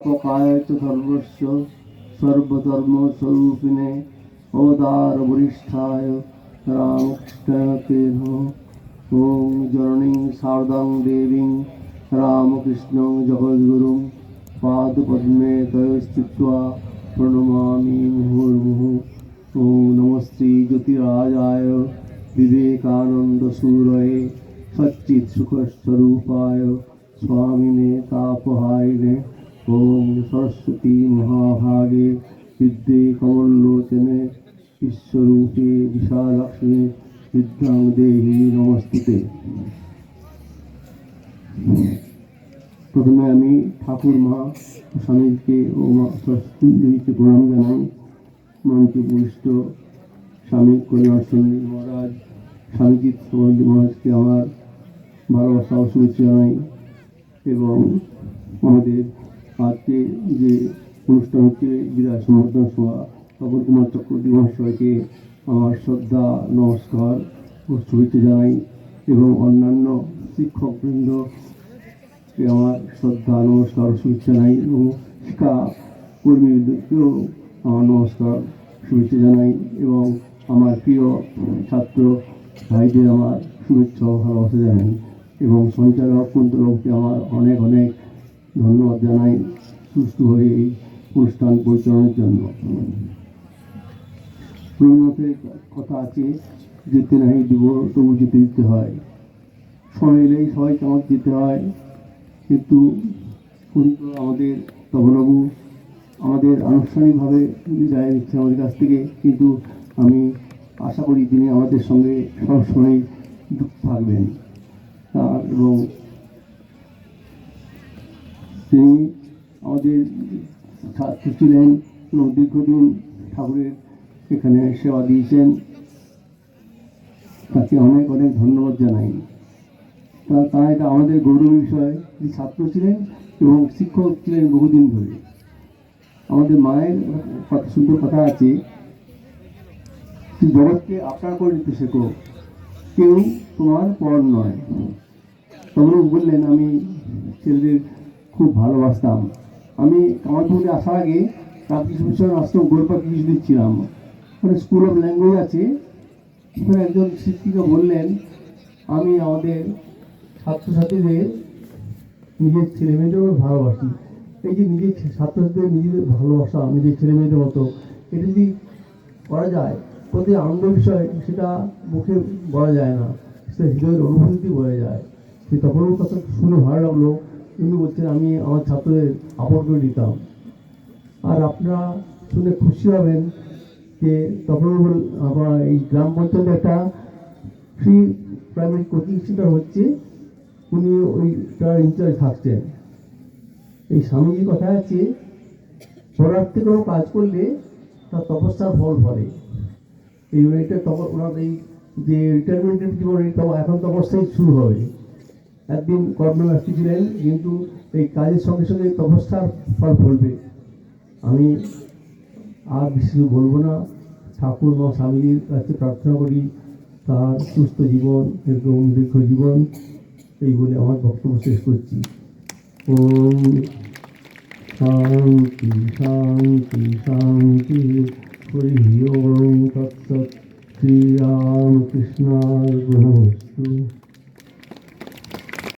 পকায় চ সর্বস্ব সর্বধর্ম স্বরূপিণে অবতার বরিষ্ঠায় রামকৃষ্ণায় তে নমঃ ওম জননীং শারদাং দেবীং রামকৃষ্ণং জগদ্গুরুং পাদপদ্মে তয়স্থিত্বা প্রণমামি মুহুর্মুহু ওম নমস্তে জ্যোতিরাজায় বিবেকানন্দ সুরয়ে সচ্চিৎ সুখস্বরূপায় স্বামিনে তাপহারিণে ওম সরস্বতী মহাভাগে বিদ্যে কমলোচনে বিশ্বরূপে বিশালক্ষ্মী বিদ্যাং দেহি নমস্তুতে প্রথমে আমি ঠাকুর মা স্বামীকে ও মা সরস্বতী দেবীকে প্রণাম জানাই। মন্ত্রী বরিষ্ঠ স্বামী কল্যাণ সন্দী মহারাজ, স্বামীজিৎ সমাধি মহারাজকে আমার ভালোবাসা ও শুভেচ্ছা জানাই এবং আমাদের আজকে যে অনুষ্ঠান হচ্ছে বিদায় সমর্থন সভা, তপন কুমার চক্রবর্তী মহাশয়কে আমার শ্রদ্ধা, নমস্কার ও শুভেচ্ছা জানাই এবং অন্যান্য শিক্ষকবৃন্দকে আমার শ্রদ্ধা, নমস্কার ও শুভেচ্ছা জানাই এবং শিক্ষা কর্মীদেরকেও আমার নমস্কার, শুভেচ্ছা জানাই এবং আমার প্রিয় ছাত্র ভাইদের আমার শুভেচ্ছা ও ভালোবাসা জানাই এবং সঞ্চালক কুন্তবাবুকে আমার অনেক অনেক ধন্যবাদ জানাই সুস্থভাবে এই অনুষ্ঠান পরিচালনার জন্য। রবীন্দ্রনাথের কথা আছে যেতে নাই দিব তবু যেতে দিতে হয়। সময় এলেই সবাই আমার যেতে হয়। কিন্তু আমাদের তবনবাবু আমাদের আনুষ্ঠানিকভাবে বিদায় নিচ্ছে আমাদের কাছ থেকে। কিন্তু আমি আশা করি তিনি আমাদের সঙ্গে সবসময় থাকবেন। আর এবং তিনি আমাদের ছিলেন এবং দীর্ঘদিন ঠাকুরের এখানে সেবা দিয়েছেন। তাকে অনেক অনেক ধন্যবাদ জানাই। তা এটা আমাদের গৌরবের বিষয়। যে ছাত্র ছিলেন এবং শিক্ষক ছিলেন বহুদিন ধরে। আমাদের মায়ের কথা সুন্দর কথা আছে জগৎকে আপনার করে নিতে শেখো। কেউ তোমার পর নয়। তখন বললেন, আমি ছেলেদের খুব ভালোবাসতাম। আমি কামারপুরে আসার আগে রামকৃষ্ণ মিশন আশ্রম গোলপা কৃষি দিচ্ছিলাম। ওখানে স্কুল অফ ল্যাঙ্গুয়েজ আছে। ওখানে একজন শিক্ষিকা বললেন, আমি আমাদের ছাত্রছাত্রীদের নিজের ছেলে মেয়েদেরও ভালোবাসি। এই যে নিজের ছাত্রছাত্রীদের নিজেদের ভালোবাসা, নিজের ছেলে মেয়েদের মতো, এটা যদি করা যায়, প্রতি আনন্দ বিষয় সেটা মুখে বলা যায় না, সেটা হৃদয়ের অনুভূতি বোঝা যায়। সে তখন ওর কথা শুনে ভালো লাগল। উনি বলছেন, আমি আমার ছাত্রদের করে নিতাম। আর আপনারা শুনে খুশি হবেন যে তখন আমার এই গ্রাম পঞ্চায়েতে একটা ফ্রি প্রাইমারি কোচিং সেন্টার হচ্ছে। উনি ওইটার ইনচার্জ থাকছেন। এই স্বামীজির কথা আছে পরার্থে কোনো কাজ করলে তার তপস্যার ফল ফলে। এই এটা তখন ওনার এই যে রিটায়ারমেন্টের জীবনে এখন তপস্যাই শুরু হবে। একদিন কর্মব্যস্ত ছিলেন কিন্তু এই কাজের সঙ্গে সঙ্গে তপস্যার ফল ফলবে। আমি আর বেশি বলব না। ঠাকুর মা স্বামীজির কাছে প্রার্থনা করি, তার সুস্থ জীবন, এরকম দীর্ঘ জীবন, এই বলে আমার বক্তব্য শেষ করছি। ওম শান্তি শান্তি শান্তি। হরি ওম তৎসৎ। শ্রীরামকৃষ্ণার গ্রহস্তু